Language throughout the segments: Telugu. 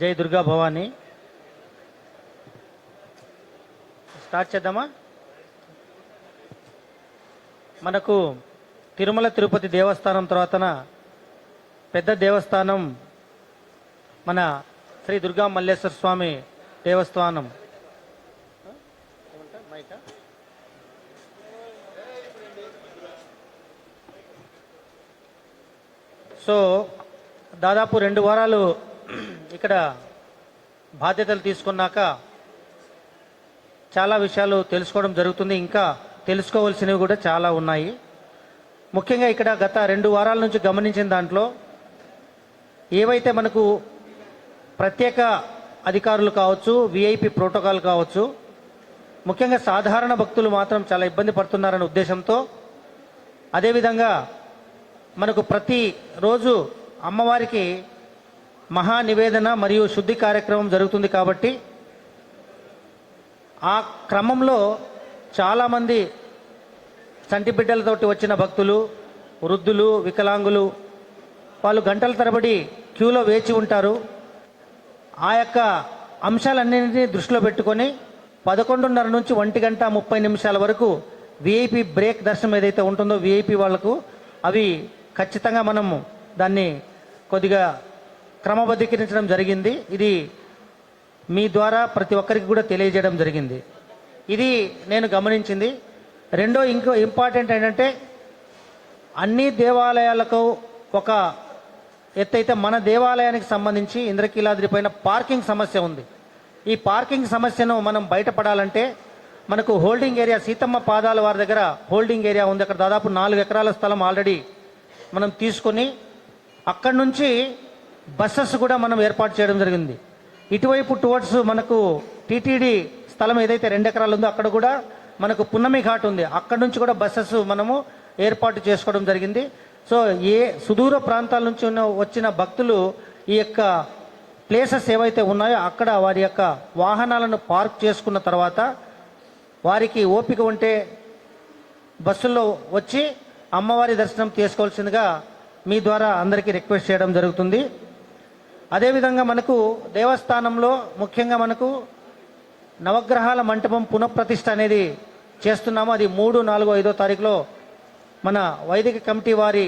జై దుర్గా భవానీ. స్టార్ట్ చేద్దామా? మనకు తిరుమల తిరుపతి దేవస్థానం తర్వాతన పెద్ద దేవస్థానం మన శ్రీ దుర్గా మల్లేశ్వర స్వామి దేవస్థానం. సో దాదాపు రెండు వారాలు ఇక్కడ బాధ్యతలు తీసుకున్నాక చాలా విషయాలు తెలుసుకోవడం జరుగుతుంది. ఇంకా తెలుసుకోవాల్సినవి కూడా చాలా ఉన్నాయి. ముఖ్యంగా ఇక్కడ గత రెండు వారాల నుంచి గమనించిన దాంట్లో ఏవైతే మనకు ప్రత్యేక అధికారులు కావచ్చు విఐపి ప్రోటోకాల్ కావచ్చు ముఖ్యంగా సాధారణ భక్తులు మాత్రం చాలా ఇబ్బంది పడుతున్నారనే ఉద్దేశంతో అదేవిధంగా మనకు ప్రతి రోజు అమ్మవారికి మహా నివేదన మరియు శుద్ధి కార్యక్రమం జరుగుతుంది కాబట్టి ఆ క్రమంలో చాలామంది చంటి బిడ్డలతోటి వచ్చిన భక్తులు వృద్ధులు వికలాంగులు వాళ్ళు గంటల తరబడి క్యూలో వేచి ఉంటారు. ఆ యొక్క అంశాలన్నింటినీ దృష్టిలో పెట్టుకొని పదకొండున్నర నుంచి ఒంటి గంట ముప్పై నిమిషాల వరకు విఐపి బ్రేక్ దర్శనం ఏదైతే ఉంటుందో విఐపి వాళ్ళకు అవి ఖచ్చితంగా మనము దాన్ని కొద్దిగా క్రమబద్ధీకరించడం జరిగింది. ఇది మీ ద్వారా ప్రతి ఒక్కరికి కూడా తెలియజేయడం జరిగింది. ఇది నేను గమనించింది. రెండో ఇంకో ఇంపార్టెంట్ ఏంటంటే అన్ని దేవాలయాలకు ఒక ఎత్తైతే మన దేవాలయానికి సంబంధించి ఇంద్రకీలాద్రి పైన పార్కింగ్ సమస్య ఉంది. ఈ పార్కింగ్ సమస్యను మనం బయటపడాలంటే మనకు హోల్డింగ్ ఏరియా సీతమ్మ పాదాల వారి దగ్గర హోల్డింగ్ ఏరియా ఉంది. అక్కడ దాదాపు నాలుగు ఎకరాల స్థలం ఆల్రెడీ మనం తీసుకొని అక్కడి నుంచి బస్సెస్ కూడా మనం ఏర్పాటు చేయడం జరిగింది. ఇటువైపు టువర్డ్స్ మనకు టీటీడీ స్థలం ఏదైతే రెండు ఎకరాలు ఉందో అక్కడ కూడా మనకు పున్నమి ఘాట్ ఉంది. అక్కడ నుంచి కూడా బస్సెస్ మనము ఏర్పాటు చేసుకోవడం జరిగింది. సో ఏ సుదూర ప్రాంతాల నుంచి ఉన్న వచ్చిన భక్తులు ఈ యొక్క ప్లేసెస్ ఏవైతే ఉన్నాయో అక్కడ వారి యొక్క వాహనాలను పార్క్ చేసుకున్న తర్వాత వారికి ఓపిక ఉంటే బస్సుల్లో వచ్చి అమ్మవారి దర్శనం చేసుకోవాల్సిందిగా మీ ద్వారా అందరికీ రిక్వెస్ట్ చేయడం జరుగుతుంది. అదేవిధంగా మనకు దేవస్థానంలో ముఖ్యంగా మనకు నవగ్రహాల మంటపం పునఃప్రతిష్ఠ అనేది చేస్తున్నాము. అది మూడు నాలుగు ఐదో తారీఖులో మన వైదిక కమిటీ వారి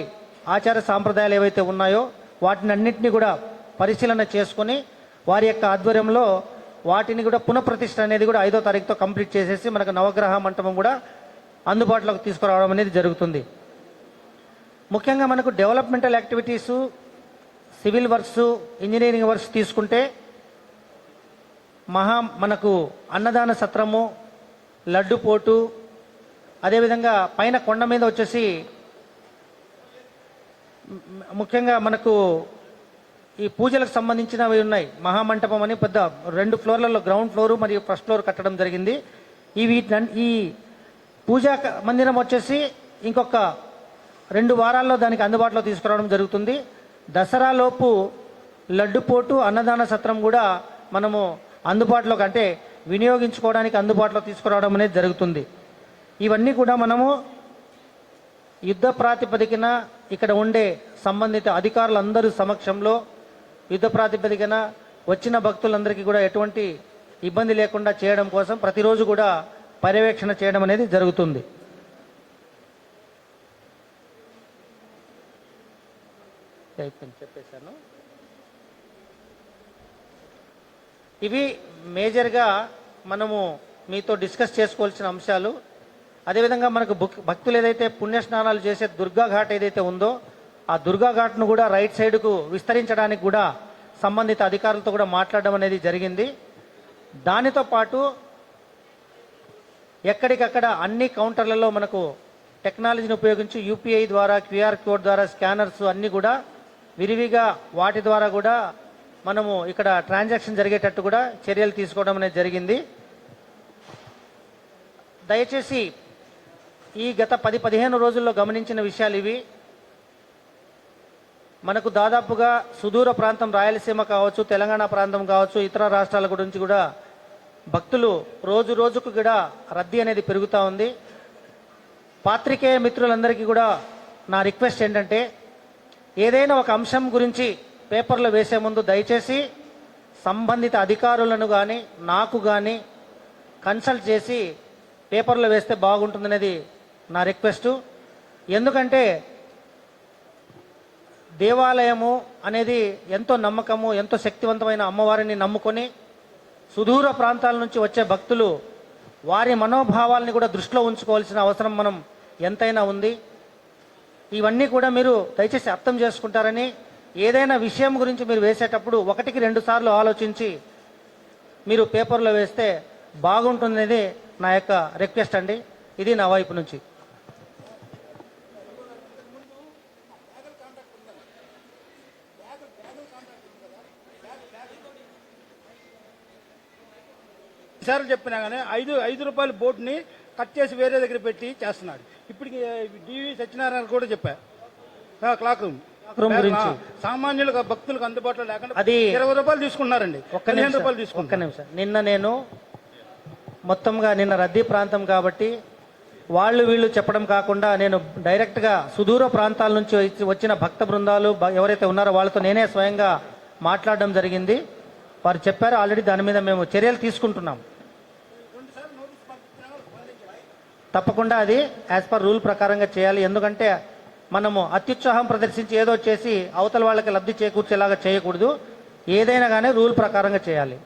ఆచార సాంప్రదాయాలు ఏవైతే ఉన్నాయో వాటిని అన్నింటినీ కూడా పరిశీలన చేసుకొని వారి యొక్క ఆధ్వర్యంలో వాటిని కూడా పునఃప్రతిష్ఠ అనేది కూడా ఐదో తారీఖుతో కంప్లీట్ చేసేసి మనకు నవగ్రహ మంటపం కూడా అందుబాటులోకి తీసుకురావడం అనేది జరుగుతుంది. ముఖ్యంగా మనకు developmental activities civil works engineering works తీసుకుంటే మహా మనకు అన్నదాన సత్రము లడ్డు పోటు అదేవిధంగా పైన కొండ మీద వచ్చేసి ముఖ్యంగా మనకు ఈ పూజలకు సంబంధించినవి ఉన్నాయి. మహామంటపం అని పెద్ద రెండు ఫ్లోర్లలో గ్రౌండ్ ఫ్లోర్ మరియు ఫస్ట్ ఫ్లోర్ కట్టడం జరిగింది. ఈ వీటి ఈ పూజా మందిరం వచ్చేసి ఇంకొక రెండు వారాల్లో దానికి అందుబాటులో తీసుకురావడం జరుగుతుంది. దసరాలోపు లడ్డుపోటు అన్నదాన సత్రం కూడా మనము అందుబాటులోకి అంటే వినియోగించుకోవడానికి అందుబాటులో తీసుకురావడం అనేది జరుగుతుంది. ఇవన్నీ కూడా మనము యుద్ధ ప్రాతిపదికన ఇక్కడ ఉండే సంబంధిత అధికారులందరూ సమక్షంలో యుద్ధ ప్రాతిపదికన వచ్చిన భక్తులందరికీ కూడా ఎటువంటి ఇబ్బంది లేకుండా చేయడం కోసం ప్రతిరోజు కూడా పర్యవేక్షణ చేయడం అనేది జరుగుతుంది. అయిపోయింది చెప్పేశాను. ఇవి మేజర్గా మనము మీతో డిస్కస్ చేసుకోవాల్సిన అంశాలు. అదేవిధంగా మనకు భక్- భక్తులు ఏదైతే పుణ్యస్నానాలు చేసే దుర్గా ఘాట్ ఏదైతే ఉందో ఆ దుర్గా ఘాట్ను కూడా రైట్ సైడ్కు విస్తరించడానికి కూడా సంబంధిత అధికారులతో కూడా మాట్లాడడం అనేది జరిగింది. దానితో పాటు ఎక్కడికక్కడ అన్ని కౌంటర్లలో మనకు టెక్నాలజీని ఉపయోగించి యూపీఐ ద్వారా క్యూఆర్ కోడ్ ద్వారా స్కానర్స్ అన్నీ కూడా విరివిగా వాటి ద్వారా కూడా మనము ఇక్కడ ట్రాన్సాక్షన్ జరిగేటట్టు కూడా చర్యలు తీసుకోవడం అనేది జరిగింది. దయచేసి ఈ గత పది పదిహేను రోజుల్లో గమనించిన విషయాలు ఇవి. మనకు దాదాపుగా సుదూర ప్రాంతం రాయలసీమ కావచ్చు తెలంగాణ ప్రాంతం కావచ్చు ఇతర రాష్ట్రాల గురించి కూడా భక్తులు రోజు రోజుకు కూడా రద్దీ అనేది పెరుగుతూ ఉంది. పాత్రికేయ మిత్రులందరికీ కూడా నా రిక్వెస్ట్ ఏంటంటే ఏదైనా ఒక అంశం గురించి పేపర్లో వేసే ముందు దయచేసి సంబంధిత అధికారులను కానీ నాకు కానీ కన్సల్ట్ చేసి పేపర్లో వేస్తే బాగుంటుందనేది నా రిక్వెస్టు. ఎందుకంటే దేవాలయము అనేది ఎంతో నమ్మకము ఎంతో శక్తివంతమైన అమ్మవారిని నమ్ముకొని సుదూర ప్రాంతాల నుంచి వచ్చే భక్తులు వారి మనోభావాల్ని కూడా దృష్టిలో ఉంచుకోవాల్సిన అవసరం మనం ఎంతైనా ఉంది. ఇవన్నీ కూడా మీరు దయచేసి అర్థం చేసుకుంటారని ఏదైనా విషయం గురించి మీరు వేసేటప్పుడు ఒకటికి రెండు సార్లు ఆలోచించి మీరు పేపర్లో వేస్తే బాగుంటుందనేది నా యొక్క రిక్వెస్ట్ అండి. ఇది నా వైపు నుంచి. సార్లు చెప్పినా కానీ ఐదు ఐదు రూపాయల బోట్ని కట్ చేసి వేరే దగ్గర పెట్టి చేస్తున్నాడు. ఇప్పటికి డివి సత్యనారాయణ కూడా చెప్పా. క్లాక్ రూమ్ సామాన్యులకు భక్తులకు అందుబాటులో లేకుండా అది- ఇరవై రూపాయలు తీసుకున్నారండి ఒక్క నిమిషం రూపాయలు ఒక్క తీసుకున్నారు నిమిషం. నిన్న నేను మొత్తంగా నిన్న రద్దీ ప్రాంతం కాబట్టి వాళ్ళు వీళ్ళు చెప్పడం కాకుండా నేను డైరెక్ట్గా సుదూర ప్రాంతాల నుంచి వచ్చి- వచ్చిన భక్త బృందాలు ఎవరైతే ఉన్నారో వాళ్ళతో నేనే స్వయంగా మాట్లాడడం జరిగింది. వారు చెప్పారు ఆల్రెడీ దాని మీద మేము చర్యలు తీసుకుంటున్నాం. తప్పకుండా అది యాజ్ పర్ రూల్ ప్రకారంగా చేయాలి. ఎందుకంటే మనము అత్యుత్సాహం ప్రదర్శించి ఏదో చేసి అవతల వాళ్ళకి లబ్ధి చేకూర్చేలాగా చేయకూడదు. ఏదైనా కానీ రూల్ ప్రకారంగా చేయాలి.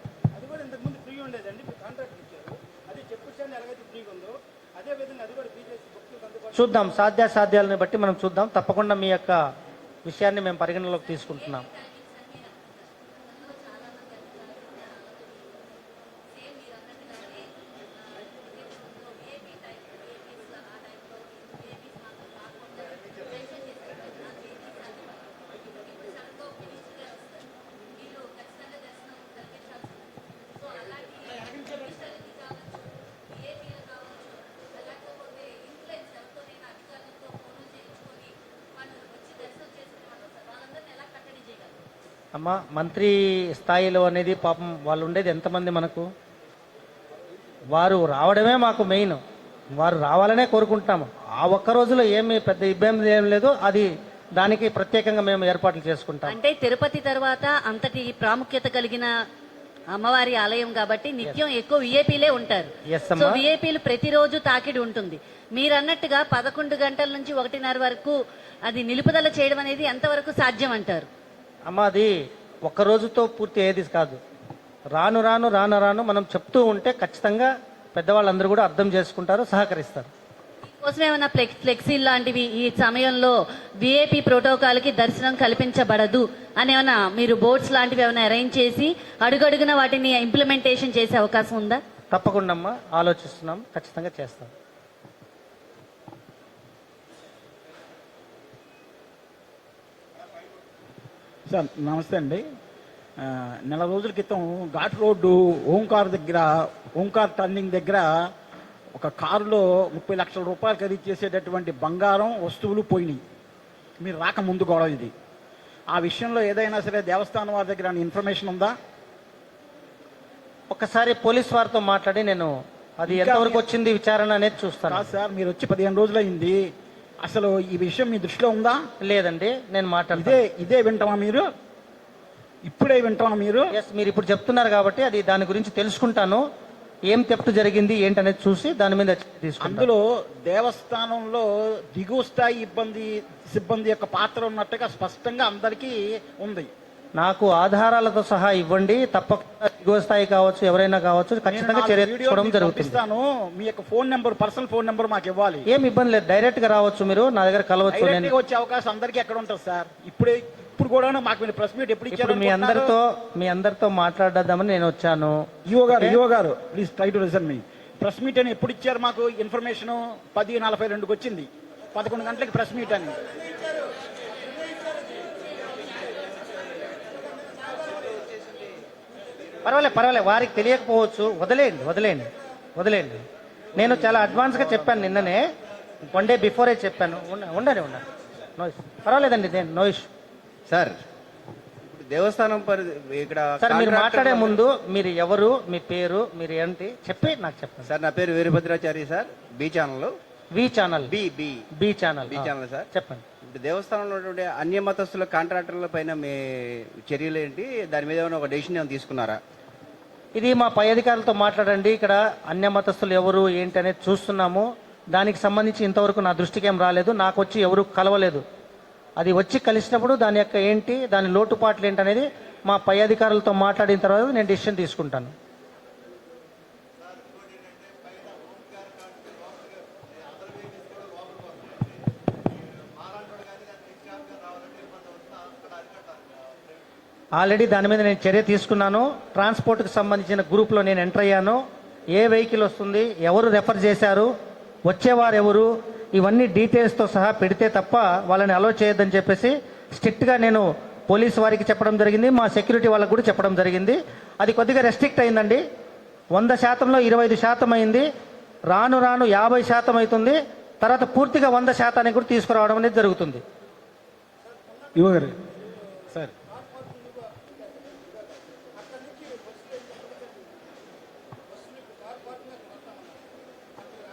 చూద్దాం. సాధ్యాసాధ్యాలను బట్టి మనం చూద్దాం. తప్పకుండా మీ యొక్క విషయాన్ని మేము పరిగణలోకి తీసుకుంటున్నాం. అమ్మ మంత్రి స్థాయిలో అనేది పాపం వాళ్ళు ఉండేది ఎంతమంది మనకు? వారు రావడమే మాకు మెయిన్. వారు రావాలనే కోరుకుంటున్నాము. ఆ ఒక్క రోజులో ఏమి పెద్ద ఇబ్బంది ఏం లేదు. అది దానికి ప్రత్యేకంగా మేము ఏర్పాట్లు చేసుకుంటాం. అంటే తిరుపతి తర్వాత అంతటి ప్రాముఖ్యత కలిగిన అమ్మవారి ఆలయం కాబట్టి నిత్యం ఎక్కువ విఐపీలే ఉంటారు. Yes, సో అమ్మా. విఐపీలు ప్రతిరోజు తాకిడి ఉంటుంది. మీరు అన్నట్టుగా పదకొండు గంటల నుంచి ఒకటిన్నర వరకు అది నిలుపుదల చేయడం అనేది ఎంతవరకు సాధ్యం అంటారు? అమ్మ అది ఒక్క రోజుతో పూర్తి ఏది కాదు. రాను రాను రాను రాను మనం చెప్తూ ఉంటే ఖచ్చితంగా పెద్దవాళ్ళందరూ కూడా అర్థం చేసుకుంటారు సహకరిస్తారు. కోసం ఏమైనా ఫ్లెక్స్ ఫ్లెక్సీ లాంటివి ఈ సమయంలో విఐపి ప్రోటోకాల్కి దర్శనం కల్పించబడదు అని ఏమైనా మీరు బోర్డ్స్ లాంటివి ఏమైనా అరేంజ్ చేసి అడుగడుగున వాటిని ఇంప్లిమెంటేషన్ చేసే అవకాశం ఉందా? తప్పకుండా అమ్మా ఆలోచిస్తున్నాం ఖచ్చితంగా చేస్తాం. సార్ నమస్తే అండి. నెల రోజుల క్రితం ఘాట్ రోడ్డు ఓంకార్ దగ్గర ఓంకార్ టర్నింగ్ దగ్గర ఒక కారులో ముప్పై లక్షల రూపాయలు ఖరీదు చేసేటటువంటి బంగారం వస్తువులు పోయినాయి. మీరు రాక ముందు గొడవ ఇది. ఆ విషయంలో ఏదైనా సరే దేవస్థానం వారి దగ్గర ఇన్ఫర్మేషన్ ఉందా? ఒక్కసారి పోలీస్ వారితో మాట్లాడి నేను అది ఎంతవరకు వచ్చింది విచారణ అనేది చూస్తాను. కాదు సార్ మీరు వచ్చి పదిహేను రోజులు అయింది అసలు ఈ విషయం మీ దృష్టిలో ఉందా? లేదండి నేను ఇదే మాట్లాడితే ఇదే వింటామా మీరు? ఇప్పుడే వింటామా మీరు? ఎస్ మీరు ఇప్పుడు చెప్తున్నారు కాబట్టి అది దాని గురించి తెలుసుకుంటాను. ఏం తెప్టు జరిగింది ఏంటనేది చూసి దాని మీద అందులో దేవస్థానంలో దిగువ స్థాయి ఇబ్బంది సిబ్బంది యొక్క పాత్ర ఉన్నట్టుగా స్పష్టంగా అందరికీ ఉంది. నాకు ఆధారాలతో సహా ఇవ్వండి. తప్పకుండా దిగువ స్థాయి కావచ్చు ఎవరైనా కావచ్చు ఖచ్చితంగా చర్య తీసుకోవడం జరుగుతుంది. మీ యొక్క phone number personal phone number మాకు ఇవ్వాలి. ఏం ఇబ్బంది లేదు. డైరెక్ట్గా రావచ్చు మీరు నా దగ్గర కలవచ్చు నేను. వచ్చే అవకాశం అందరికీ ఎక్కడ ఉంటుంది సార్? ఇప్పుడే ఇప్పుడు కూడా మాకు మీరు ప్రెస్ మీట్ ఎప్పుడు ఇప్పుడు మీ అందరితో మీ అందరితో మాట్లాడదామని నేను వచ్చాను. ఈఓ గారు గారు please try to listen me. Press meet అని ఎప్పుడు ఇచ్చారు మాకు? ఇన్ఫర్మేషన్ పది నలభై రెండుకి వచ్చింది. పదకొండు గంటలకి ప్రెస్ మీట్ అని. పర్వాలేదు పర్వాలేదు. వారికి తెలియకపోవచ్చు. వదిలేయండి వదిలేయండి వదిలేయండి. నేను చాలా అడ్వాన్స్గా చెప్పాను నిన్ననే. వన్ డే బిఫోరే చెప్పాను. ఉండ- ఉండండి ఉండండి. No issue. పర్వాలేదండి నేను నో ఇష్యూ. సార్ దేవస్థానం పరి ఇక్కడ సార్ మీరు మాట్లాడే ముందు మీరు ఎవరు మీ పేరు మీరు ఏంటి చెప్పి నాకు చెప్పండి. సార్ నా పేరు Veerabhadrachari sir B channel V channel. B B. B channel. B channel sir. చెప్పండి. ఇప్పుడు దేవస్థానంలో ఉన్నటువంటి అన్య మతస్థుల కాంట్రాక్టర్ల పైన మీ చర్యలు ఏంటి? దాని మీద ఏమైనా ఒక డెసిషన్ ఏమైనా తీసుకున్నారా? ఇది మా పై అధికారులతో మాట్లాడండి. ఇక్కడ అన్య మతస్థులు ఎవరు ఏంటి అనేది చూస్తున్నాము. దానికి సంబంధించి ఇంతవరకు నా దృష్టికి ఏం రాలేదు. నాకు వచ్చి ఎవరు కలవలేదు. అది వచ్చి కలిసినప్పుడు దాని యొక్క ఏంటి దాని లోటుపాట్లు ఏంటి అనేది మా పై అధికారులతో మాట్లాడిన తర్వాత నేను డిసిషన్ తీసుకుంటాను. ఆల్రెడీ దాని మీద నేను చర్య తీసుకున్నాను. ట్రాన్స్పోర్ట్కి సంబంధించిన గ్రూప్లో నేను ఎంటర్ అయ్యాను. ఏ వెహికల్ వస్తుంది ఎవరు రెఫర్ చేశారు వచ్చేవారు ఎవరు ఇవన్నీ డీటెయిల్స్తో సహా పెడితే తప్ప వాళ్ళని అలో చేయొద్దని చెప్పేసి స్ట్రిక్ట్గా నేను పోలీస్ వారికి చెప్పడం జరిగింది మా సెక్యూరిటీ వాళ్ళకు కూడా చెప్పడం జరిగింది. అది కొద్దిగా రెస్ట్రిక్ట్ అయిందండి. వంద శాతంలో ఇరవై ఐదు శాతం అయింది. రాను రాను యాభై శాతం అవుతుంది. తర్వాత పూర్తిగా వంద శాతానికి కూడా తీసుకురావడం అనేది జరుగుతుంది. యువగారు సార్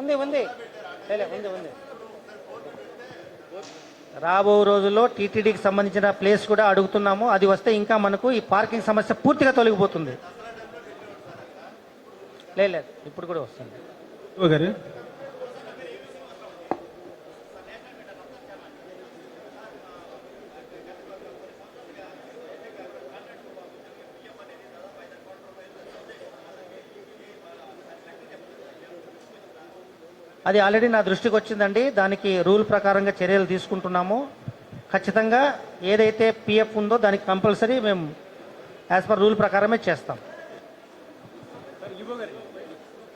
ఉంది ఉంది. లేలే, ఉంది ఉంది. రాబో రోజుల్లో టీటీడీకి సంబంధించిన ప్లేస్ కూడా అడుగుతున్నాము. అది వస్తే ఇంకా మనకు ఈ పార్కింగ్ సమస్య పూర్తిగా తొలగిపోతుంది. లేదు ఇప్పుడు కూడా వస్తుంది. గారు అది ఆల్రెడీ నా దృష్టికి వచ్చిందండి. దానికి రూల్ ప్రకారంగా చర్యలు తీసుకుంటున్నాము. ఖచ్చితంగా ఏదైతే పిఎఫ్ ఉందో దానికి కంపల్సరీ మేము యాజ్ పర్ రూల్ ప్రకారమే చేస్తాం.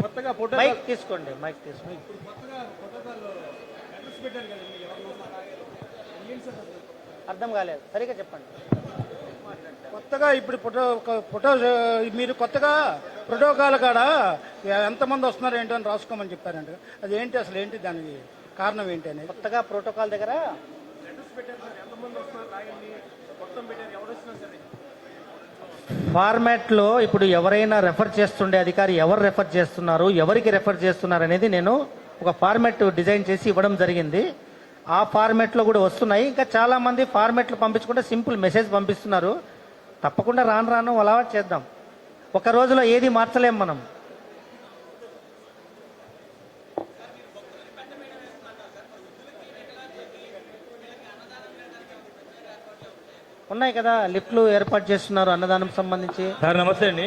కొత్తగా ఫోటో మైక్ తీసుకోండి మైక్ తీసుకోండి. అర్థం కాలేదు. సరిగా చెప్పండి. కొత్తగా ఇప్పుడు ఫోటో ఫోటో మీరు కొత్తగా ప్రోటోకాల్ కాడ ఎంతమంది వస్తున్నారు ఏంటో అని రాసుకోమని చెప్పారంట అది ఏంటి అసలు ఏంటి దానికి కారణం ఏంటి అనేది. కొత్తగా ప్రోటోకాల్ దగ్గర ఫార్మాట్లో ఇప్పుడు ఎవరైనా రెఫర్ చేస్తుండే అధికారి ఎవరు రెఫర్ చేస్తున్నారు ఎవరికి రెఫర్ చేస్తున్నారు అనేది నేను ఒక ఫార్మాట్ డిజైన్ చేసి ఇవ్వడం జరిగింది. ఆ ఫార్మాట్లో కూడా వస్తున్నాయి. ఇంకా చాలా మంది ఫార్మాట్లు పంపించకుండా సింపుల్ మెసేజ్ పంపిస్తున్నారు. తప్పకుండా రాను రాను అలవాటు చేద్దాం. ఒక రోజులో ఏది మార్చలేం మనం. ఉన్నాయి కదా లిఫ్ట్లు ఏర్పాటు చేస్తున్నారు అన్నదానం సంబంధించి. సార్ నమస్తే అండి.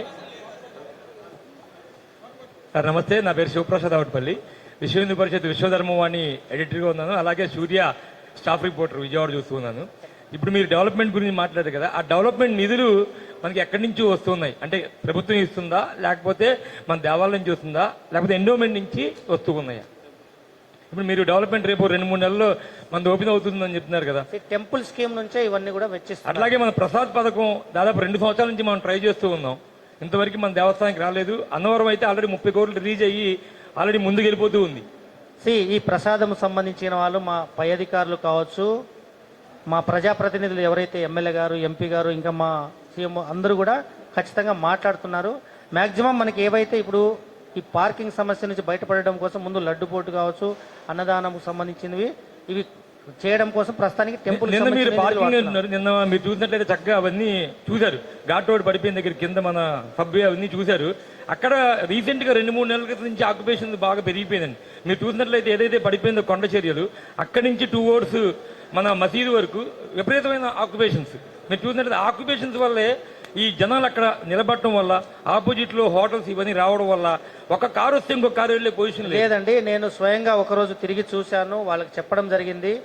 సార్ నమస్తే నా పేరు శివప్రసాద్ అవట్పల్లి విశ్వ హిందూ పరిషత్ విశ్వధర్మవాణి ఎడిటర్గా ఉన్నాను. అలాగే సూర్య స్టాఫ్ రిపోర్టర్ విజయవాడ చూస్తూ ఉన్నాను. ఇప్పుడు మీరు డెవలప్మెంట్ గురించి మాట్లాడారు కదా ఆ డెవలప్మెంట్ నిధులు మనకి ఎక్కడి నుంచి వస్తున్నాయి? అంటే ప్రభుత్వం ఇస్తుందా లేకపోతే మన దేవాలయం నుంచి వస్తుందా లేకపోతే ఎండోమెంట్ నుంచి వస్తూ ఉన్నాయా ఇప్పుడు మీరు డెవలప్మెంట్ రేపు రెండు మూడు నెలల్లో మన ఓపెన్ అవుతుందని చెప్తున్నారు కదా. టెంపుల్ స్కీమ్ నుంచే ఇవన్నీ కూడా వెచ్చిస్తారు అట్లాగే మన ప్రసాద్ పథకం దాదాపు రెండు సంవత్సరాల నుంచి మనం ట్రై చేస్తూ ఉన్నాం. ఇంతవరకు మన దేవస్థానానికి రాలేదు. అన్నవరం అయితే ఆల్రెడీ ముప్పై కోట్లు రీచ్ అయ్యి ఆల్రెడీ ముందుకు వెళ్ళిపోతూ ఉంది. సి ఈ ప్రసాదం సంబంధించిన వాళ్ళు మా పై అధికారులు కావచ్చు మా ప్రజాప్రతినిధులు ఎవరైతే ఎమ్మెల్యే గారు ఎంపీ గారు ఇంకా మా సీఎం అందరూ కూడా ఖచ్చితంగా మాట్లాడుతున్నారు. మ్యాక్సిమం మనకి ఏవైతే ఇప్పుడు ఈ పార్కింగ్ సమస్య నుంచి బయటపడడం కోసం ముందు లడ్డు పోటు కావచ్చు అన్నదానం సంబంధించినవి ఇవి చేయడం కోసం ప్రస్తుతానికి టెంపుల్ నిన్న మీరు పార్కింగ్ అంటున్నారు నిన్న మీరు చూసినట్లయితే చక్కగా అవన్నీ చూశారు. ఘాట్ రోడ్ పడిపోయిన దగ్గర కింద మన సబ్ అవన్నీ చూశారు. అక్కడ రీసెంట్గా రెండు మూడు నెలల క్రితం నుంచి ఆక్యుపేషన్ బాగా పెరిగిపోయిందండి. మీరు చూసినట్లయితే ఏదైతే పడిపోయిందో కొండ చర్యలు అక్కడి నుంచి టూ ఓవర్స్ మన మసీదు వరకు విపరీతమైన ఆక్యుపేషన్స్ మీరు చూసినట్లయితే ఆక్యుపేషన్స్ వల్లే ఈ జనాలు అక్కడ నిలబడటం వల్ల ఆపోజిట్లో హోటల్స్ ఇవన్నీ రావడం వల్ల ఒక కారు వస్తే ఇంకో కారు వెళ్ళే పొజిషన్ లేదు. లేదండి నేను స్వయంగా ఒకరోజు తిరిగి చూశాను వాళ్ళకి చెప్పడం జరిగింది.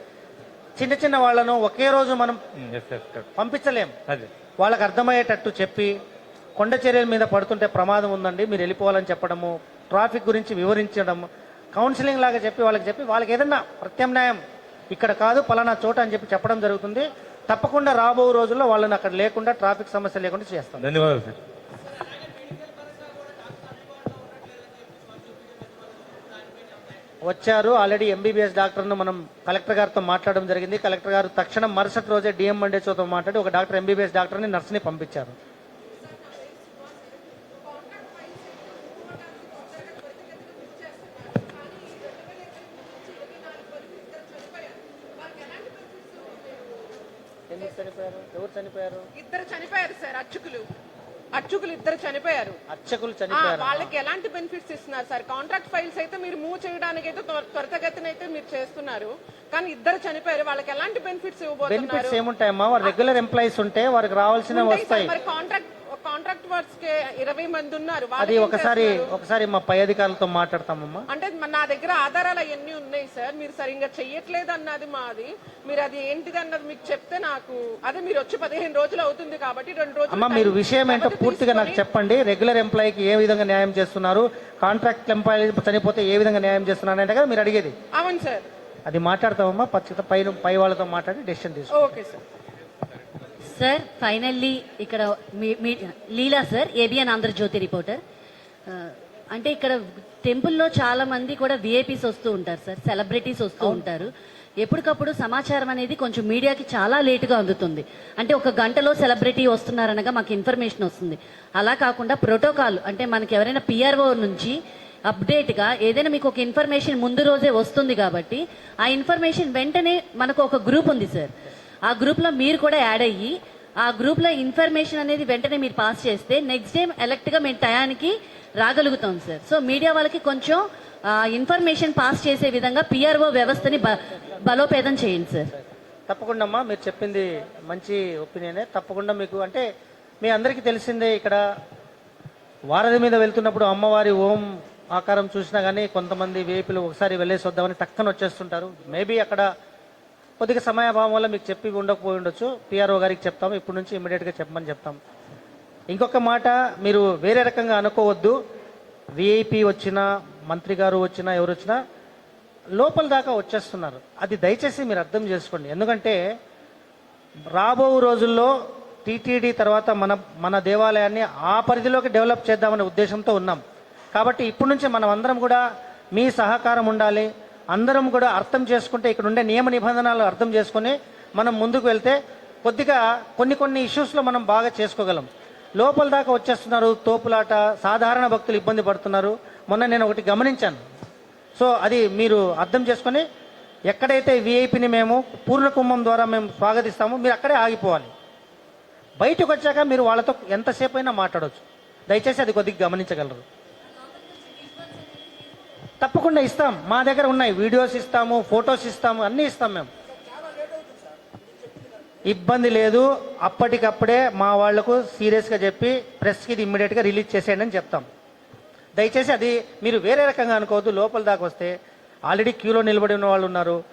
చిన్న చిన్న వాళ్ళను ఒకే రోజు మనం. పంపించలేం. అదే. వాళ్ళకి అర్థమయ్యేటట్టు చెప్పి కొండ చర్యల మీద పడుతుంటే ప్రమాదం ఉందండి మీరు వెళ్ళిపోవాలని చెప్పడము ట్రాఫిక్ గురించి వివరించడం కౌన్సిలింగ్ లాగా చెప్పి వాళ్ళకి చెప్పి వాళ్ళకి ఏదన్నా ప్రత్యామ్నాయం ఇక్కడ కాదు పలానా చోట అని చెప్పి చెప్పడం జరుగుతుంది. తప్పకుండా రాబో రోజుల్లో వాళ్ళని అక్కడ లేకుండా ట్రాఫిక్ సమస్య లేకుండా చేస్తాం. ధన్యవాదాలు సార్. వచ్చారు. ఆల్రెడీ ఎంబీబీఎస్ డాక్టర్ను మనం కలెక్టర్ గారితో మాట్లాడడం జరిగింది. కలెక్టర్ గారు తక్షణం మరుసటి రోజే డిఎం మండేచోతో మాట్లాడి ఒక డాక్టర్ ఎంబీబీఎస్ డాక్టర్ని నర్స్ని పంపించారు. చనిపోయారు? ఇద్దరు చనిపోయారు సార్ అర్చకులు. అర్చకులు ఇద్దరు చనిపోయారు. అర్చకులు చనిపోయారు? వాళ్ళకి ఎలాంటి బెనిఫిట్స్ ఇస్తున్నారు సార్? కాంట్రాక్ట్ ఫైల్స్ అయితే మీరు మూవ్ చేయడానికి అయితే త్వర- త్వరితగతిన అయితే మీరు చేస్తున్నారు. కానీ ఇద్దరు చనిపోయారు వాళ్ళకి ఎలాంటి బెనిఫిట్స్ ఇవ్వబోతున్నారు? బెనిఫిట్స్ ఏముంటాయమ్మా? వారు రెగ్యులర్ ఎంప్లాయీస్ ఉంటే వారికి రావాల్సిన వస్తాయి. మరి కాంట్రాక్ట్ కాంట్రాక్ట్ వర్క్స్కి ఇరవై మంది ఉన్నారు. అది ఒకసారి? ఒకసారి మా పై అధికారులతో మాట్లాడతామమ్మా. అంటే నా దగ్గర ఆధారాలు అవన్నీ ఉన్నాయి సార్. మీరు సరిగ్గా చెయ్యట్లేదు అన్నది మాది. మీరు అది ఏంటిది అన్నది మీకు చెప్తే నాకు అదే మీరు వచ్చి పదిహేను రోజులు అవుతుంది కాబట్టి రెండు రోజులు అమ్మా మీరు విషయం ఏంటో పూర్తిగా నాకు చెప్పండి. రెగ్యులర్ ఎంప్లాయీకి ఏ విధంగా న్యాయం చేస్తున్నారు? కాంట్రాక్ట్ ఎంప్లాయీ చనిపోతే ఏ విధంగా న్యాయం చేస్తున్నారు అంటే కదా మీరు అడిగేది. అవును సార్. అది మాట్లాడతామమ్మా. పచ్చ పై పై వాళ్ళతో మాట్లాడి డెసిషన్ తీసుకో ఓకే సార్. సార్ ఫైనల్లీ ఇక్కడ మీ- మీ- Leela sir ABN Andhrajyothy reporter అంటే ఇక్కడ టెంపుల్లో చాలా మంది కూడా విఐపీస్ వస్తూ ఉంటారు సార్ సెలబ్రిటీస్ వస్తూ ఉంటారు. ఎప్పటికప్పుడు సమాచారం అనేది కొంచెం మీడియాకి చాలా లేటుగా అందుతుంది. అంటే ఒక గంటలో సెలబ్రిటీ వస్తున్నారనగా మాకు ఇన్ఫర్మేషన్ వస్తుంది. అలా కాకుండా ప్రోటోకాల్ అంటే మనకి ఎవరైనా పిఆర్ఓ నుంచి అప్డేట్గా ఏదైనా మీకు ఒక ఇన్ఫర్మేషన్ ముందు రోజే వస్తుంది కాబట్టి ఆ ఇన్ఫర్మేషన్ వెంటనే మనకు ఒక గ్రూప్ ఉంది సార్ ఆ గ్రూప్లో మీరు కూడా యాడ్ అయ్యి ఆ గ్రూప్లో ఇన్ఫర్మేషన్ అనేది వెంటనే మీరు పాస్ చేస్తే నెక్స్ట్ డే ఎలక్ట్గా మేము టయానికి రాగలుగుతాం సార్. సో మీడియా వాళ్ళకి కొంచెం ఇన్ఫర్మేషన్ పాస్ చేసే విధంగా పిఆర్ఓ వ్యవస్థని బ- బలోపేతం చేయండి సార్. తప్పకుండా అమ్మా మీరు చెప్పింది మంచి ఒపీనియనే తప్పకుండా మీకు అంటే మీ అందరికీ తెలిసిందే ఇక్కడ వారధి మీద వెళ్తున్నప్పుడు అమ్మవారి ఓం ఆకారం చూసినా కానీ కొంతమంది వేపులు ఒకసారి వెళ్ళేసి వద్దామని టక్కన వచ్చేస్తుంటారు. మేబీ అక్కడ కొద్దిగా సమయాభావం వల్ల మీకు చెప్పి ఉండకపోయి ఉండొచ్చు. పిఆర్ఓ గారికి చెప్తాము ఇప్పటి నుంచి ఇమీడియట్గా చెప్పమని చెప్తాం. ఇంకొక మాట మీరు వేరే రకంగా అనుకోవద్దు. విఐపి వచ్చినా మంత్రి గారు వచ్చినా ఎవరు వచ్చినా లోపల దాకా వచ్చేస్తున్నారు. అది దయచేసి మీరు అర్థం చేసుకోండి. ఎందుకంటే రాబో రోజుల్లో టీటీడీ తర్వాత మన మన దేవాలయాన్ని ఆ పరిధిలోకి డెవలప్ చేద్దామనే ఉద్దేశంతో ఉన్నాం. కాబట్టి ఇప్పటి నుంచి మనం అందరం కూడా మీ సహకారం ఉండాలి. అందరం కూడా అర్థం చేసుకుంటే ఇక్కడ ఉండే నియమ నిబంధనలు అర్థం చేసుకొని మనం ముందుకు వెళ్తే కొద్దిగా కొన్ని కొన్ని ఇష్యూస్లో మనం బాగా చేసుకోగలం. లోపల దాకా వచ్చేస్తున్నారు తోపులాట సాధారణ భక్తులు ఇబ్బంది పడుతున్నారు. మొన్న నేను ఒకటి గమనించాను. సో అది మీరు అర్థం చేసుకొని ఎక్కడైతే విఐపిని మేము పూర్ణ కుంభం ద్వారా మేము స్వాగతిస్తామో మీరు అక్కడే ఆగిపోవాలి. బయటకు వచ్చాక మీరు వాళ్ళతో ఎంతసేపు అయినా మాట్లాడవచ్చు దయచేసి అది కొద్దిగా గమనించగలరు. తప్పకుండా ఇస్తాం. మా దగ్గర ఉన్నాయి. వీడియోస్ ఇస్తాము ఫొటోస్ ఇస్తాము అన్నీ ఇస్తాం మేము. ఇబ్బంది లేదు. అప్పటికప్పుడే మా వాళ్ళకు సీరియస్గా చెప్పి ప్రెస్కి ఇది ఇమ్మీడియట్గా రిలీజ్ చేసేయండి అని చెప్తాం. దయచేసి అది మీరు వేరే రకంగా అనుకోవద్దు. లోపల దాకా వస్తే ఆల్రెడీ క్యూలో నిలబడి ఉన్న వాళ్ళు ఉన్నారు.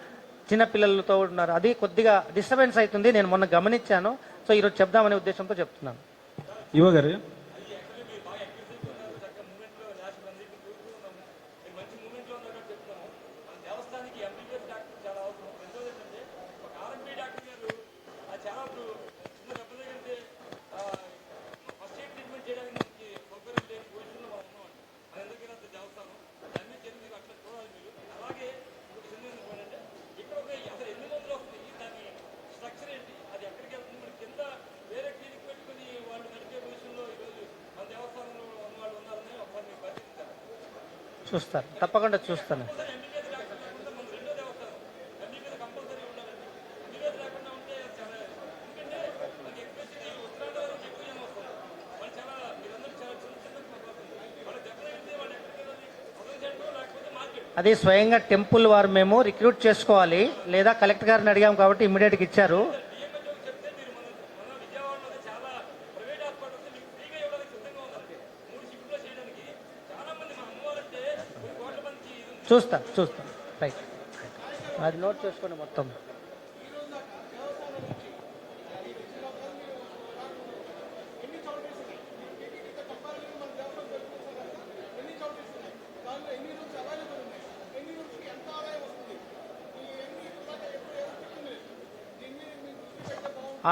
చిన్న పిల్లలతో ఉన్నారు. అది కొద్దిగా డిస్టర్బెన్స్ అవుతుంది. నేను మొన్న గమనించాను. సో ఈరోజు చెప్దామనే ఉద్దేశంతో చెప్తున్నాను. యువగారు సార్ తప్పకుండా చూస్తాను. అది స్వయంగా టెంపుల్ వారు మేము రిక్రూట్ చేసుకోవాలి. లేదా కలెక్టర్ గారిని అడిగాం కాబట్టి ఇమ్మీడియట్గా ఇచ్చారు. చూస్తా చూస్తా. రైట్ అది నోట్ చేసుకోండి మొత్తం.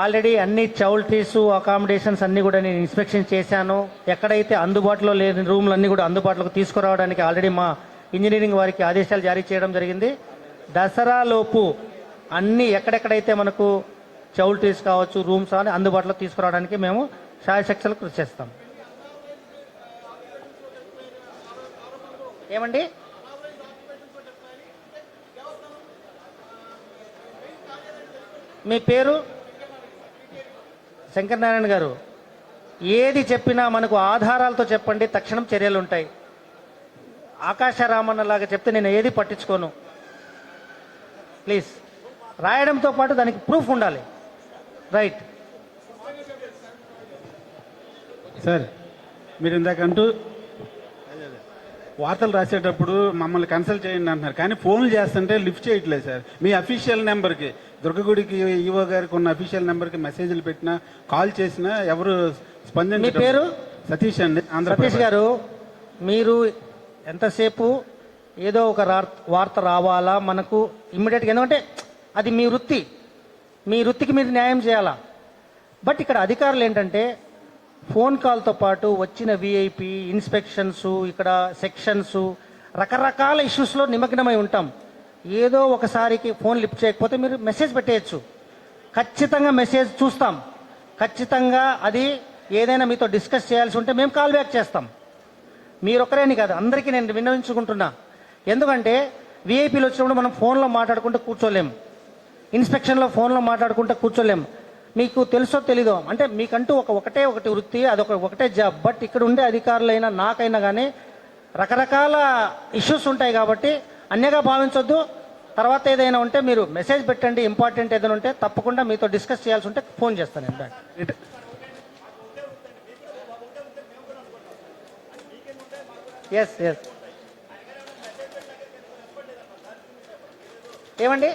ఆల్రెడీ అన్ని చౌల్టీస్ అకామిడేషన్స్ అన్ని కూడా నేను ఇన్స్పెక్షన్ చేశాను. ఎక్కడైతే అందుబాటులో లేని రూమ్లు అన్ని కూడా అందుబాటులోకి తీసుకురావడానికి ఆల్రెడీ మా ఇంజనీరింగ్ వారికి ఆదేశాలు జారీ చేయడం జరిగింది. దసరాలోపు అన్ని ఎక్కడెక్కడైతే మనకు చౌల్టీస్ కావచ్చు రూమ్స్ అని అందుబాటులో తీసుకురావడానికి మేము శాయశక్తులు కృషి చేస్తాం. ఏమండి? మీ పేరు? శంకరనారాయణ గారు. ఏది చెప్పినా మనకు ఆధారాలతో చెప్పండి తక్షణం చర్యలు ఉంటాయి ఆకాశరామన్న లాగా చెప్తే నేను ఏది పట్టించుకోను. ప్లీజ్. రాయడంతో పాటు దానికి ప్రూఫ్ ఉండాలి. రైట్. సార్ మీరు ఇందాకంటూ వార్తలు రాసేటప్పుడు మమ్మల్ని కన్సల్ట్ చేయండి అంటున్నారు. కానీ ఫోన్లు చేస్తుంటే లిఫ్ట్ చేయట్లేదు సార్. మీ అఫీషియల్ నెంబర్కి దుర్గగుడికి ఈవో గారికి ఉన్న అఫీషియల్ నెంబర్కి మెసేజ్లు పెట్టినా కాల్ చేసినా ఎవరు స్పందించ మీ పేరు? సతీష్ అండి సతీష్ గారు మీరు ఎంతసేపు ఏదో ఒక వార్త రావాలా మనకు ఇమ్మీడియట్గా? ఎందుకంటే అది మీ వృత్తి. మీ వృత్తికి మీరు న్యాయం చేయాలా? బట్ ఇక్కడ అధికారులు ఏంటంటే ఫోన్ కాల్తో పాటు వచ్చిన విఐపి ఇన్స్పెక్షన్స్ ఇక్కడ సెక్షన్స్ రకరకాల ఇష్యూస్లో నిమగ్నమై ఉంటాం. ఏదో ఒకసారికి ఫోన్ లిఫ్ట్ చేయకపోతే మీరు మెసేజ్ పెట్టేయచ్చు. ఖచ్చితంగా మెసేజ్ చూస్తాం. ఖచ్చితంగా అది ఏదైనా మీతో డిస్కస్ చేయాల్సి ఉంటే మేము కాల్ బ్యాక్ చేస్తాం. మీరొక్కరేని కాదు అందరికీ నేను విన్నవించుకుంటున్నా. ఎందుకంటే విఐపీలు వచ్చినప్పుడు మనం ఫోన్లో మాట్లాడుకుంటూ కూర్చోలేం. ఇన్స్పెక్షన్లో ఫోన్లో మాట్లాడుకుంటూ కూర్చోలేం. మీకు తెలుసో తెలీదో అంటే మీకంటూ ఒక ఒకటే ఒకటి వృత్తి అదొక ఒకటే జాబ్. బట్ ఇక్కడ ఉండే అధికారులైనా నాకైనా కానీ రకరకాల ఇష్యూస్ ఉంటాయి కాబట్టి అన్యగా భావించొద్దు. తర్వాత ఏదైనా ఉంటే మీరు మెసేజ్ పెట్టండి ఇంపార్టెంట్ ఏదైనా ఉంటే తప్పకుండా మీతో డిస్కస్ చేయాల్సి ఉంటే ఫోన్ చేస్తాను నేను బ్యాక్ ఎస్ ఎస్ ఏమండి?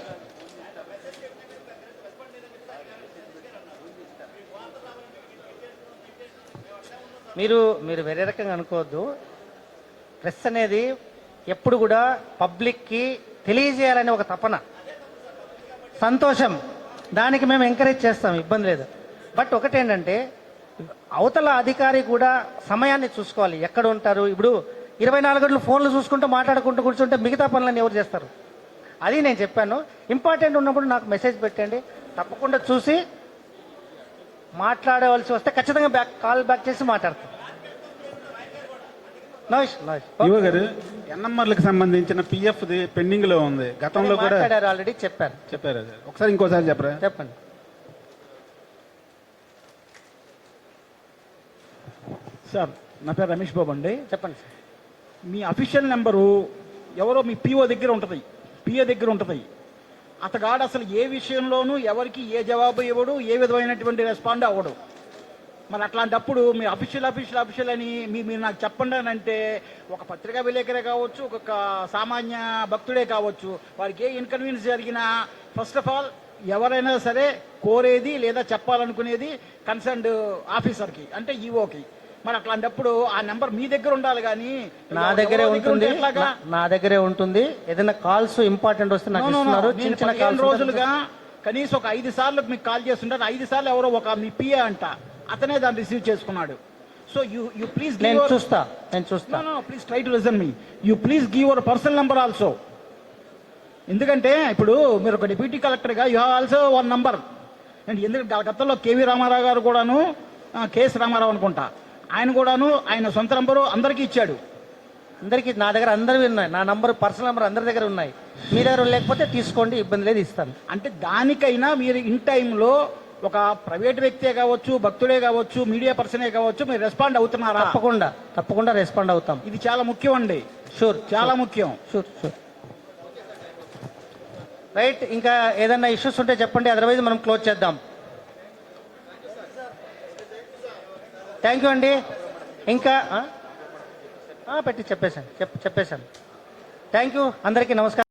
మీరు మీరు వేరే రకంగా అనుకోవద్దు. ప్రెస్ అనేది ఎప్పుడు కూడా పబ్లిక్కి తెలియజేయాలనే ఒక తపన. సంతోషం. దానికి మేము ఎంకరేజ్ చేస్తాం ఇబ్బంది లేదు. బట్ ఒకటేంటంటే అవతల అధికారి కూడా సమయాన్ని చూసుకోవాలి. ఎక్కడ ఉంటారు? ఇప్పుడు ఇరవై నాలుగు గంటలు ఫోన్లు చూసుకుంటూ మాట్లాడుకుంటూ కూర్చుంటే మిగతా పనులను ఎవరు చేస్తారు? అది నేను చెప్పాను. ఇంపార్టెంట్ ఉన్నప్పుడు నాకు మెసేజ్ పెట్టండి. తప్పకుండా చూసి మాట్లాడవలసి వస్తే ఖచ్చితంగా బ్యాక్ కాల్ బ్యాక్ చేసి మాట్లాడతాం. నోష్ నోష్ ఈవో గారు ఎన్ఎంఆర్లకు సంబంధించిన పిఎఫ్ పెండింగ్లో ఉంది. గతంలో కూడా మాట్లాడారు ఆల్రెడీ చెప్పారు. చెప్పారు సార్ ఒకసారి ఇంకోసారి చెప్పరా? చెప్పండి. సార్ నా పేరు రమేష్ బాబు అండి. చెప్పండి సార్. మీ అఫీషియల్ నెంబరు ఎవరో మీ పిఓ దగ్గర ఉంటుంది. పిఓ దగ్గర ఉంటుంది. అతగాడు అసలు ఏ విషయంలోనూ ఎవరికి ఏ జవాబు ఇవ్వడు ఏ విధమైనటువంటి రెస్పాండ్ అవ్వడు. మరి అట్లాంటప్పుడు మీ అఫీషియల్ అఫీషియల్ అఫీషియల్ అని మీ మీరు నాకు చెప్పండి అని అంటే ఒక పత్రికా విలేకరే కావచ్చు ఒక సామాన్య భక్తుడే కావచ్చు వారికి ఏ ఇన్కన్వీనియన్స్ జరిగినా ఫస్ట్ ఆఫ్ ఆల్ ఎవరైనా సరే కోరేది లేదా చెప్పాలనుకునేది కన్సర్న్డ్ ఆఫీసర్కి అంటే ఈఓకి మరి అట్లాంటప్పుడు ఆ నెంబర్ మీ దగ్గర ఉండాలి కానీ నా దగ్గరే ఉంటుంది? నా- దగ్గరే ఉంటుంది. ఏదైనా కాల్స్ ఇంపార్టెంట్ వస్తే నాకు. ఇస్తున్నారు. నేను చిన్న చిన్న కాల్స్ రోజులుగా కనీసం ఒక ఐదు సార్లు మీకు కాల్ చేస్తుంటారు ఐదు సార్లు ఎవరో ఒక మీ పిఏ అంట. అతనే దాన్ని రిసీవ్ చేసుకున్నాడు. సో యూ యూ ప్లీజ్ నేను చూస్తా. నేను చూస్తా. No no please try to listen me you please give your personal number also ఎందుకంటే ఇప్పుడు మీరు ఒక డిప్యూటీ కలెక్టర్గా you have also one number and ఎందుకంటే గతంలో కేవీ రామారావు గారు కూడాను కేఎస్ రామారావు అనుకుంటా. ఆయన కూడాను ఆయన సొంత నంబరు అందరికీ ఇచ్చాడు. అందరికి నా దగ్గర అందరివి ఉన్నాయి. నా నంబర్ పర్సనల్ నంబర్ అందరి దగ్గర ఉన్నాయి. మీ దగ్గర లేకపోతే తీసుకోండి ఇబ్బంది లేదు ఇస్తాను. అంటే దానికైనా మీరు ఇన్ టైంలో ఒక ప్రైవేట్ వ్యక్తే కావచ్చు భక్తుడే కావచ్చు మీడియా పర్సనే కావచ్చు మీరు రెస్పాండ్ అవుతున్నారా? తప్పకుండా తప్పకుండా రెస్పాండ్ అవుతాం. ఇది చాలా ముఖ్యం అండి. షూర్ చాలా ముఖ్యం. షూర్ షూర్ రైట్ ఇంకా ఏదైనా ఇష్యూస్ ఉంటే చెప్పండి. అదర్వైజ్ మనం క్లోజ్ చేద్దాం. థ్యాంక్ యూ అండి ఇంకా ఆ? ఆ, పెట్టి చెప్పేశాను చెప్ చెప్పేశాను. థ్యాంక్ యూ అందరికీ నమస్కారం.